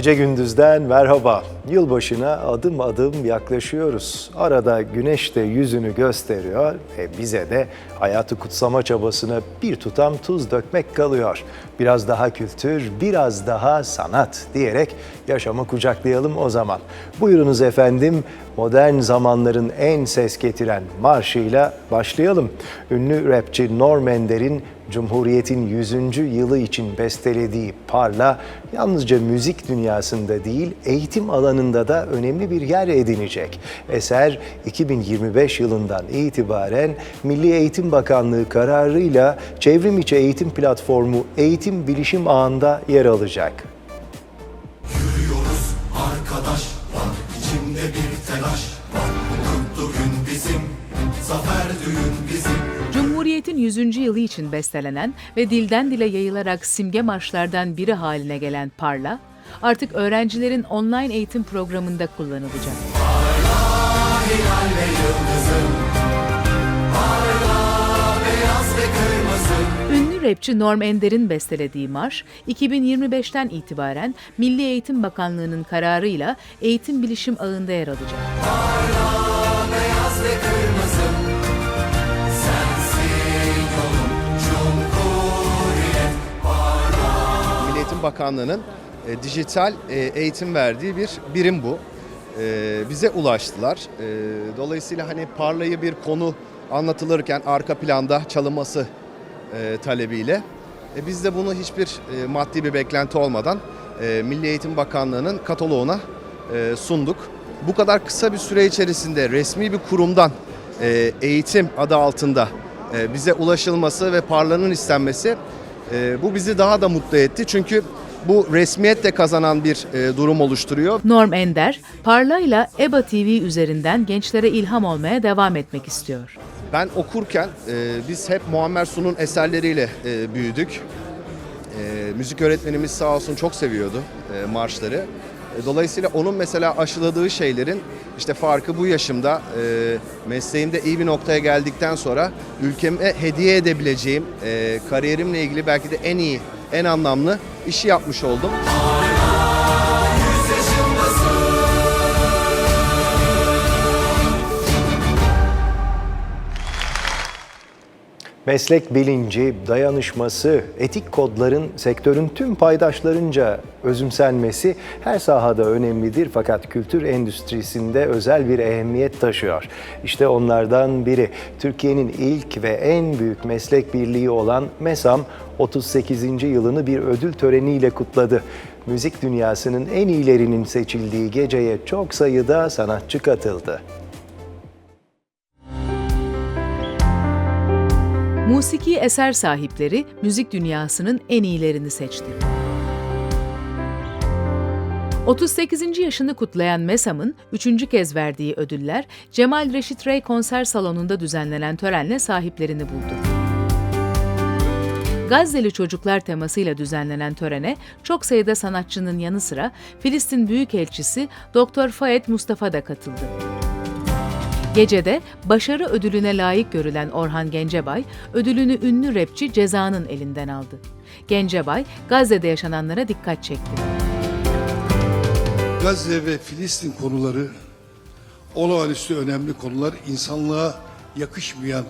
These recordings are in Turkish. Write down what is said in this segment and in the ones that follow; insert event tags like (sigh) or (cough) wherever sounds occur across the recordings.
Gece gündüzden merhaba. Yılbaşına adım adım yaklaşıyoruz. Arada güneş de yüzünü gösteriyor ve bize de hayatı kutsama çabasına bir tutam tuz dökmek kalıyor. Biraz daha kültür, biraz daha sanat diyerek yaşamı kucaklayalım o zaman. Buyurunuz efendim modern zamanların en ses getiren marşıyla başlayalım. Ünlü rapçi Norm Ender'in Cumhuriyet'in 100. yılı için bestelediği Parla yalnızca müzik dünyasında değil eğitim alanında da önemli bir yer edinecek. Eser 2025 yılından itibaren Milli Eğitim Bakanlığı kararıyla çevrim içi eğitim platformu Eğitim Bilişim Ağı'nda yer alacak. Yürüyoruz arkadaş var içimde bir telaş var Mutlu bizim zafer düğün bizim 100. yılı için bestelenen ve dilden dile yayılarak simge marşlardan biri haline gelen Parla, artık öğrencilerin online eğitim programında kullanılacak. Ünlü rapçi Norm Ender'in bestelediği marş, 2025'ten itibaren Milli Eğitim Bakanlığı'nın kararıyla eğitim bilişim ağında yer alacak. Milli Eğitim Bakanlığı'nın e, dijital e, eğitim verdiği bir birim bu. E, bize ulaştılar. E, dolayısıyla hani Parla'yı bir konu anlatılırken arka planda çalınması e, talebiyle e, biz de bunu hiçbir e, maddi bir beklenti olmadan e, Milli Eğitim Bakanlığı'nın kataloğuna e, sunduk. Bu kadar kısa bir süre içerisinde resmi bir kurumdan e, eğitim adı altında e, bize ulaşılması ve Parla'nın istenmesi e, bu bizi daha da mutlu etti. Çünkü bu resmiyetle kazanan bir e, durum oluşturuyor. Norm Ender, Parla ile EBA TV üzerinden gençlere ilham olmaya devam etmek istiyor. Ben okurken e, biz hep Muammer Sun'un eserleriyle e, büyüdük. E, müzik öğretmenimiz sağ olsun çok seviyordu e, marşları. E, dolayısıyla onun mesela aşıladığı şeylerin işte farkı bu yaşımda e, mesleğimde iyi bir noktaya geldikten sonra ülkeme hediye edebileceğim e, kariyerimle ilgili belki de en iyi, en anlamlı işi yapmış oldum. Meslek bilinci, dayanışması, etik kodların sektörün tüm paydaşlarınca özümsenmesi her sahada önemlidir fakat kültür endüstrisinde özel bir ehemmiyet taşıyor. İşte onlardan biri Türkiye'nin ilk ve en büyük meslek birliği olan MESAM 38. yılını bir ödül töreniyle kutladı. Müzik dünyasının en iyilerinin seçildiği geceye çok sayıda sanatçı katıldı. Musiki eser sahipleri müzik dünyasının en iyilerini seçti. 38. yaşını kutlayan MESAM'ın 3. kez verdiği ödüller Cemal Reşit Rey konser salonunda düzenlenen törenle sahiplerini buldu. Gazze'li çocuklar temasıyla düzenlenen törene çok sayıda sanatçının yanı sıra Filistin Büyükelçisi Dr. Fayed Mustafa da katıldı. Gecede başarı ödülüne layık görülen Orhan Gencebay, ödülünü ünlü rapçi Ceza'nın elinden aldı. Gencebay, Gazze'de yaşananlara dikkat çekti. Gazze ve Filistin konuları olağanüstü önemli konular. insanlığa yakışmayan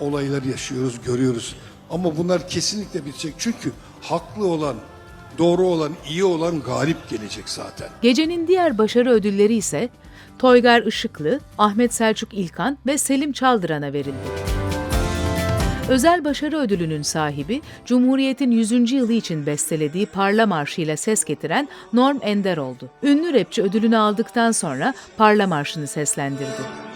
olaylar yaşıyoruz, görüyoruz. Ama bunlar kesinlikle bitecek. Çünkü haklı olan, doğru olan, iyi olan galip gelecek zaten. Gecenin diğer başarı ödülleri ise Toygar Işıklı, Ahmet Selçuk İlkan ve Selim Çaldıran'a verildi. Özel başarı ödülünün sahibi, Cumhuriyet'in 100. yılı için bestelediği Parla Marşı ile ses getiren Norm Ender oldu. Ünlü rapçi ödülünü aldıktan sonra Parla Marşı'nı seslendirdi.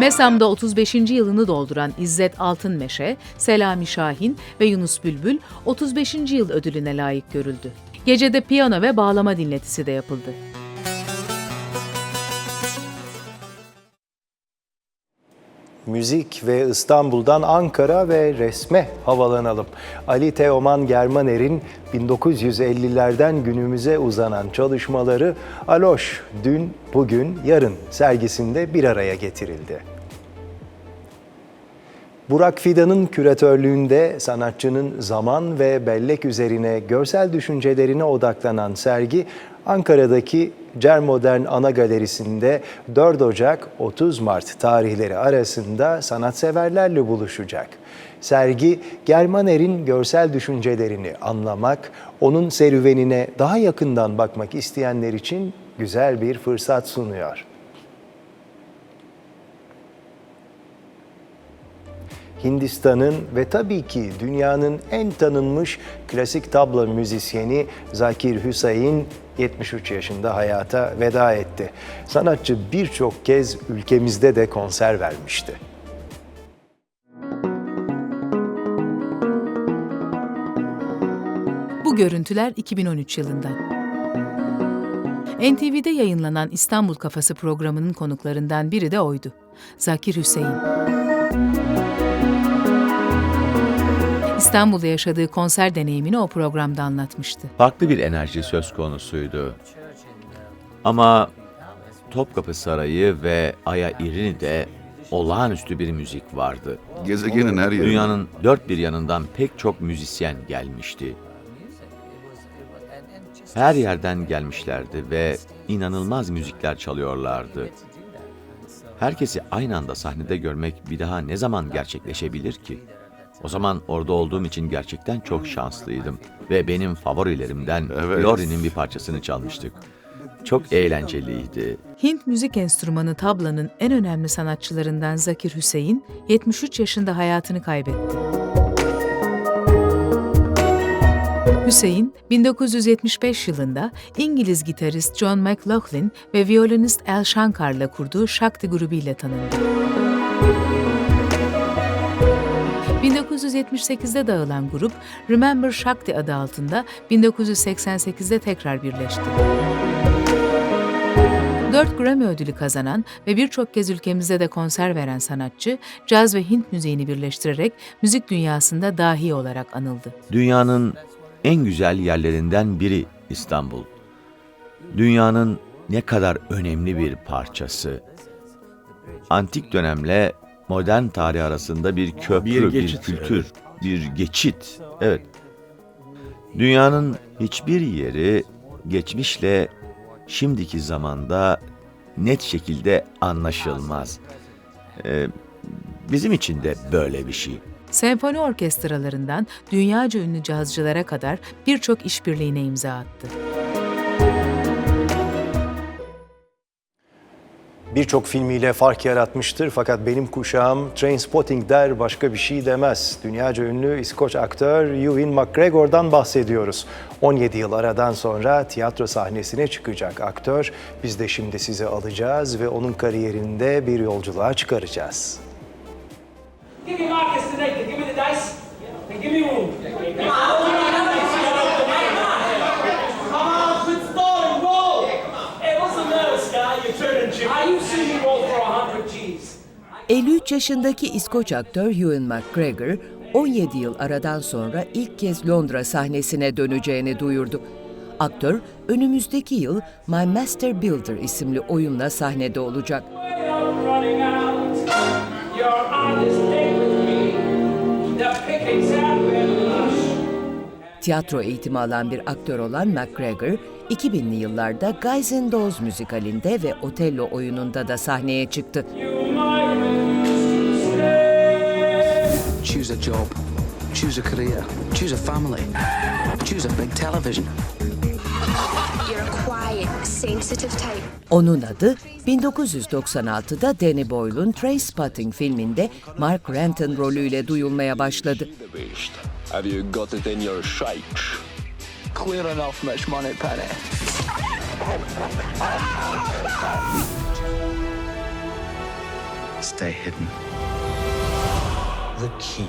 MESAM'da 35. yılını dolduran İzzet Altınmeşe, Selami Şahin ve Yunus Bülbül 35. yıl ödülüne layık görüldü. Gecede piyano ve bağlama dinletisi de yapıldı. Müzik ve İstanbul'dan Ankara ve resme havalanalım. Ali Teoman Germaner'in 1950'lerden günümüze uzanan çalışmaları Aloş dün, bugün, yarın sergisinde bir araya getirildi. Burak Fidan'ın küratörlüğünde sanatçının zaman ve bellek üzerine görsel düşüncelerine odaklanan sergi Ankara'daki Cermodern Ana Galerisi'nde 4 Ocak 30 Mart tarihleri arasında sanatseverlerle buluşacak. Sergi Germaner'in görsel düşüncelerini anlamak, onun serüvenine daha yakından bakmak isteyenler için güzel bir fırsat sunuyor. Hindistan'ın ve tabii ki dünyanın en tanınmış klasik tabla müzisyeni Zakir Hüseyin 73 yaşında hayata veda etti. Sanatçı birçok kez ülkemizde de konser vermişti. Bu görüntüler 2013 yılından. NTV'de yayınlanan İstanbul Kafası programının konuklarından biri de oydu. Zakir Hüseyin. İstanbul'da yaşadığı konser deneyimini o programda anlatmıştı. farklı bir enerji söz konusuydu. Ama Topkapı Sarayı ve Aya İrini'de olağanüstü bir müzik vardı. Gezegenin her yerinde. Dünyanın dört bir yanından pek çok müzisyen gelmişti. Her yerden gelmişlerdi ve inanılmaz müzikler çalıyorlardı. Herkesi aynı anda sahnede görmek bir daha ne zaman gerçekleşebilir ki? O zaman orada olduğum için gerçekten çok şanslıydım ve benim favorilerimden Evet. Lori'nin bir parçasını çalmıştık. Çok eğlenceliydi. Hint müzik enstrümanı tablanın en önemli sanatçılarından Zakir Hüseyin, 73 yaşında hayatını kaybetti. Hüseyin, 1975 yılında İngiliz gitarist John McLaughlin ve violinist Al Shankar'la kurduğu Shakti grubuyla tanındı. 1978'de dağılan grup Remember Shakti adı altında 1988'de tekrar birleşti. 4 Grammy ödülü kazanan ve birçok kez ülkemizde de konser veren sanatçı, caz ve Hint müziğini birleştirerek müzik dünyasında dahi olarak anıldı. Dünyanın en güzel yerlerinden biri İstanbul. Dünyanın ne kadar önemli bir parçası. Antik dönemle modern tarih arasında bir köprü, bir, geçit, kültür, bir geçit. Evet. Dünyanın hiçbir yeri geçmişle şimdiki zamanda net şekilde anlaşılmaz. Ee, bizim için de böyle bir şey. Senfoni orkestralarından dünyaca ünlü cazcılara kadar birçok işbirliğine imza attı. Birçok filmiyle fark yaratmıştır fakat benim kuşağım Trainspotting der başka bir şey demez. Dünyaca ünlü İskoç aktör Ewan McGregor'dan bahsediyoruz. 17 yıl aradan sonra tiyatro sahnesine çıkacak aktör. Biz de şimdi sizi alacağız ve onun kariyerinde bir yolculuğa çıkaracağız. 53 yaşındaki İskoç aktör Ewan McGregor, 17 yıl aradan sonra ilk kez Londra sahnesine döneceğini duyurdu. Aktör, önümüzdeki yıl My Master Builder isimli oyunla sahnede olacak. Tiyatro eğitimi alan bir aktör olan McGregor, 2000'li yıllarda Guys and Dolls müzikalinde ve Otello oyununda da sahneye çıktı. You Choose a job, choose a career, choose a family, choose a big television. You're a quiet, sensitive type. Onun adı 1996'da Danny Boyle'un Trainspotting filminde Mark Renton rolüyle duyulmaya başladı. Have you The key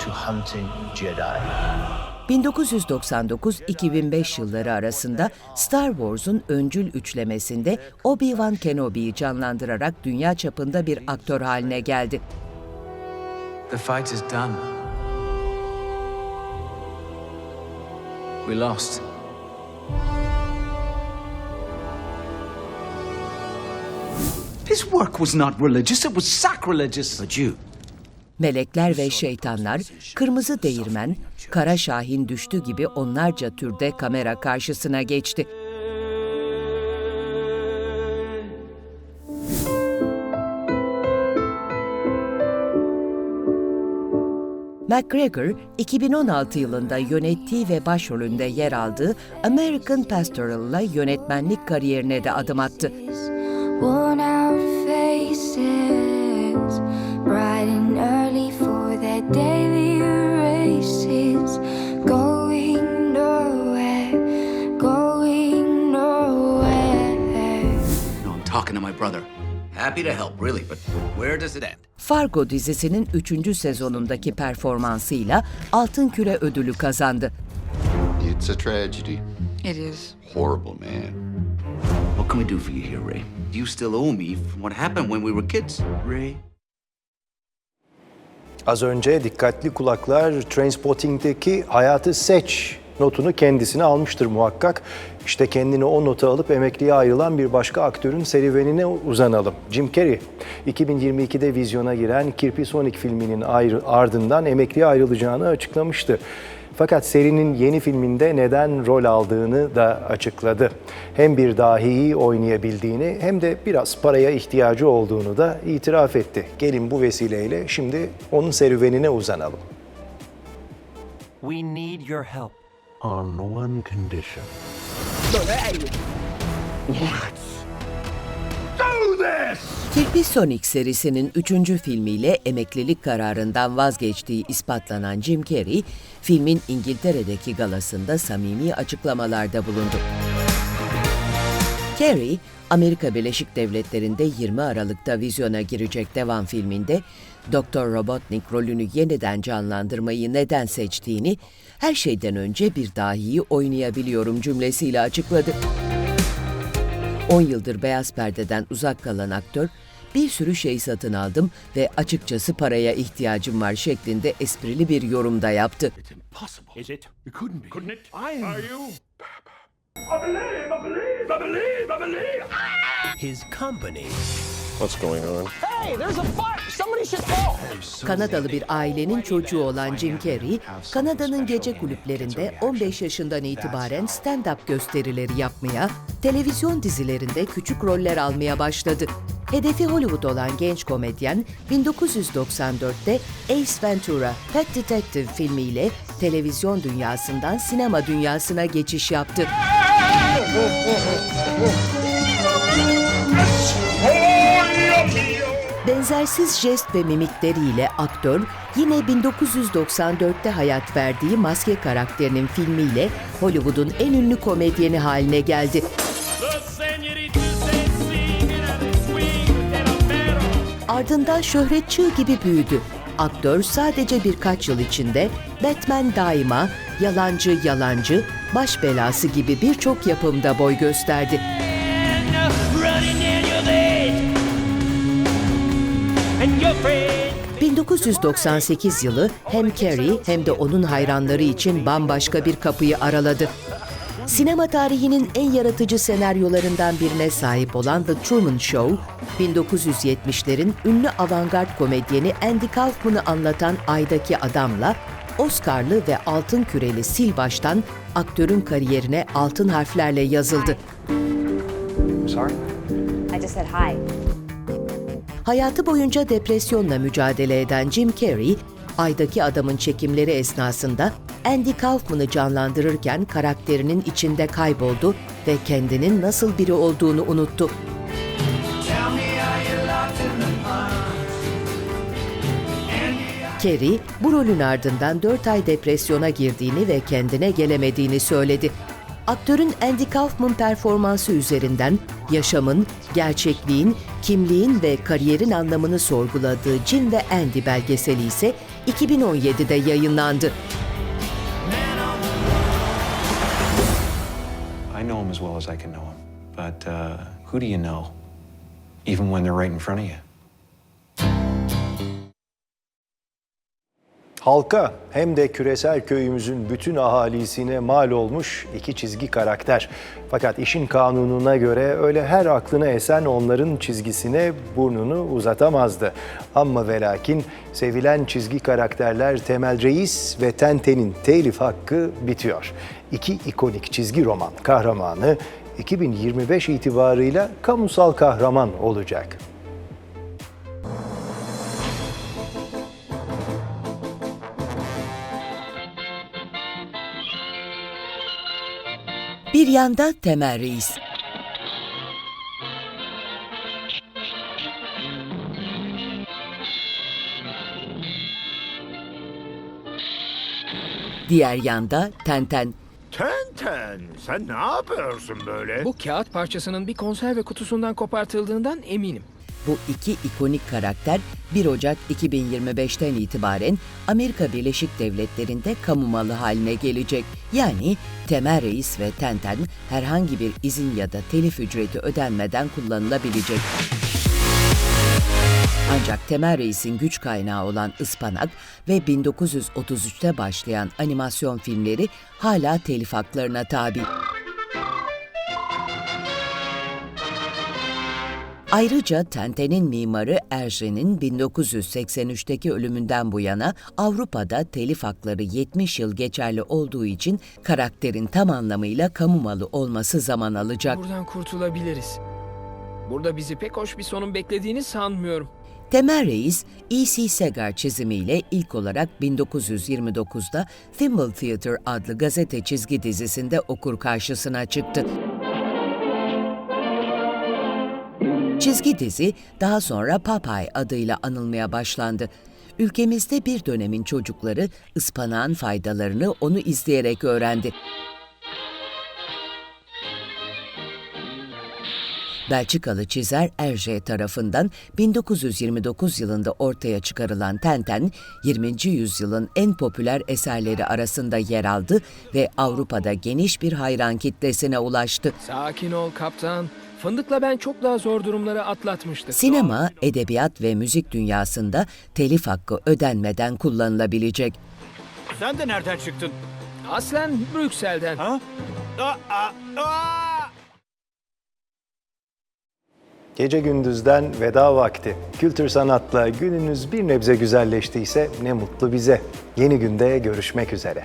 to hunting Jedi. 1999-2005 yılları arasında Star Wars'un öncül üçlemesinde Obi-Wan Kenobi'yi canlandırarak dünya çapında bir aktör haline geldi. The fight is done. We lost. His work was not religious, it was sacrilegious. But you, Melekler ve Şeytanlar, Kırmızı Değirmen, Kara Şahin Düştü gibi onlarca türde kamera karşısına geçti. McGregor, 2016 yılında yönettiği ve başrolünde yer aldığı American Pastoral'la yönetmenlik kariyerine de adım attı. Worn out faces, bright and early for their daily races. Going nowhere, going nowhere. no, I'm talking to my brother. Happy to help, really, but where does it end? Fargo dizisinin 3. sezonundaki performansıyla Altın Küre ödülü kazandı. It's a tragedy. It is. Horrible, man. What can we do for you here, Ray? You still owe me from what happened when we were kids, Ray. Az önce dikkatli kulaklar Trainspotting'deki hayatı seç notunu kendisine almıştır muhakkak. İşte kendini o notu alıp emekliye ayrılan bir başka aktörün serüvenine uzanalım. Jim Carrey, 2022'de vizyona giren Kirpi Sonic filminin ardından emekliye ayrılacağını açıklamıştı. Fakat serinin yeni filminde neden rol aldığını da açıkladı. Hem bir dahiyi oynayabildiğini hem de biraz paraya ihtiyacı olduğunu da itiraf etti. Gelin bu vesileyle şimdi onun serüvenine uzanalım. We need your help. On one condition. Kirpi Sonic serisinin üçüncü filmiyle emeklilik kararından vazgeçtiği ispatlanan Jim Carrey, filmin İngiltere'deki galasında samimi açıklamalarda bulundu. Carrey, Amerika Birleşik Devletleri'nde 20 Aralık'ta vizyona girecek devam filminde Dr. Robotnik rolünü yeniden canlandırmayı neden seçtiğini, her şeyden önce bir dahiyi oynayabiliyorum cümlesiyle açıkladı. 10 yıldır beyaz perdeden uzak kalan aktör, bir sürü şey satın aldım ve açıkçası paraya ihtiyacım var şeklinde esprili bir yorumda yaptı. Is it? It couldn't be. Couldn't it? I Are you? His company What's going on? Hey, there's a fire! Somebody should call! Kanadalı bir ailenin çocuğu olan Jim Carrey, Kanada'nın gece kulüplerinde 15 yaşından itibaren stand-up gösterileri yapmaya, televizyon dizilerinde küçük roller almaya başladı. Hedefi Hollywood olan genç komedyen, 1994'te Ace Ventura, Pet Detective filmiyle televizyon dünyasından sinema dünyasına geçiş yaptı. (laughs) Benzersiz jest ve mimikleriyle aktör yine 1994'te hayat verdiği Maske karakterinin filmiyle Hollywood'un en ünlü komedyeni haline geldi. Ardından şöhret çığ gibi büyüdü. Aktör sadece birkaç yıl içinde Batman Daima, Yalancı Yalancı, Baş Belası gibi birçok yapımda boy gösterdi. 1998 yılı hem Carey hem de onun hayranları için bambaşka bir kapıyı araladı. Sinema tarihinin en yaratıcı senaryolarından birine sahip olan The Truman Show, 1970'lerin ünlü avantgard komedyeni Andy Kaufman'ı anlatan Ay'daki Adam'la Oscar'lı ve altın küreli sil baştan aktörün kariyerine altın harflerle yazıldı. Sorry? I just said hi. Hayatı boyunca depresyonla mücadele eden Jim Carrey, Ay'daki Adam'ın çekimleri esnasında Andy Kaufman'ı canlandırırken karakterinin içinde kayboldu ve kendinin nasıl biri olduğunu unuttu. Carey, bu rolün ardından 4 ay depresyona girdiğini ve kendine gelemediğini söyledi. Aktörün Andy Kaufman performansı üzerinden yaşamın, gerçekliğin, kimliğin ve kariyerin anlamını sorguladığı Jim ve Andy belgeseli ise 2017'de yayınlandı. I know him as well as I can know him. But uh, who do you know? Even when they're right in front of you. Halka hem de küresel köyümüzün bütün ahalisine mal olmuş iki çizgi karakter. Fakat işin kanununa göre öyle her aklına esen onların çizgisine burnunu uzatamazdı. Ama ve lakin sevilen çizgi karakterler Temel Reis ve Tenten'in telif hakkı bitiyor. İki ikonik çizgi roman kahramanı 2025 itibarıyla kamusal kahraman olacak. Bir yanda Temel Reis. Diğer yanda Tenten. Tenten, sen ne yapıyorsun böyle? Bu kağıt parçasının bir konserve kutusundan kopartıldığından eminim. Bu iki ikonik karakter 1 Ocak 2025'ten itibaren Amerika Birleşik Devletleri'nde kamu malı haline gelecek. Yani Temel Reis ve Tenten herhangi bir izin ya da telif ücreti ödenmeden kullanılabilecek. Ancak Temel Reis'in güç kaynağı olan Ispanak ve 1933'te başlayan animasyon filmleri hala telif haklarına tabi. Ayrıca Tenten'in mimarı Erjen'in 1983'teki ölümünden bu yana Avrupa'da telif hakları 70 yıl geçerli olduğu için karakterin tam anlamıyla kamu malı olması zaman alacak. Buradan kurtulabiliriz. Burada bizi pek hoş bir sonun beklediğini sanmıyorum. Temel Reis, E.C. Segar çizimiyle ilk olarak 1929'da Thimble Theatre adlı gazete çizgi dizisinde okur karşısına çıktı. Çizgi dizi daha sonra Popeye adıyla anılmaya başlandı. Ülkemizde bir dönemin çocukları ıspanağın faydalarını onu izleyerek öğrendi. Belçikalı çizer Hergé tarafından 1929 yılında ortaya çıkarılan Tenten, 20. yüzyılın en popüler eserleri arasında yer aldı ve Avrupa'da geniş bir hayran kitlesine ulaştı. Sakin ol kaptan. Fındıkla ben çok daha zor durumları atlatmıştık. Sinema, edebiyat ve müzik dünyasında telif hakkı ödenmeden kullanılabilecek. Sen de nereden çıktın? Aslen Brüksel'den. Ha? Aa, aa, aa! Gece gündüzden veda vakti. Kültür sanatla gününüz bir nebze güzelleştiyse ne mutlu bize. Yeni günde görüşmek üzere.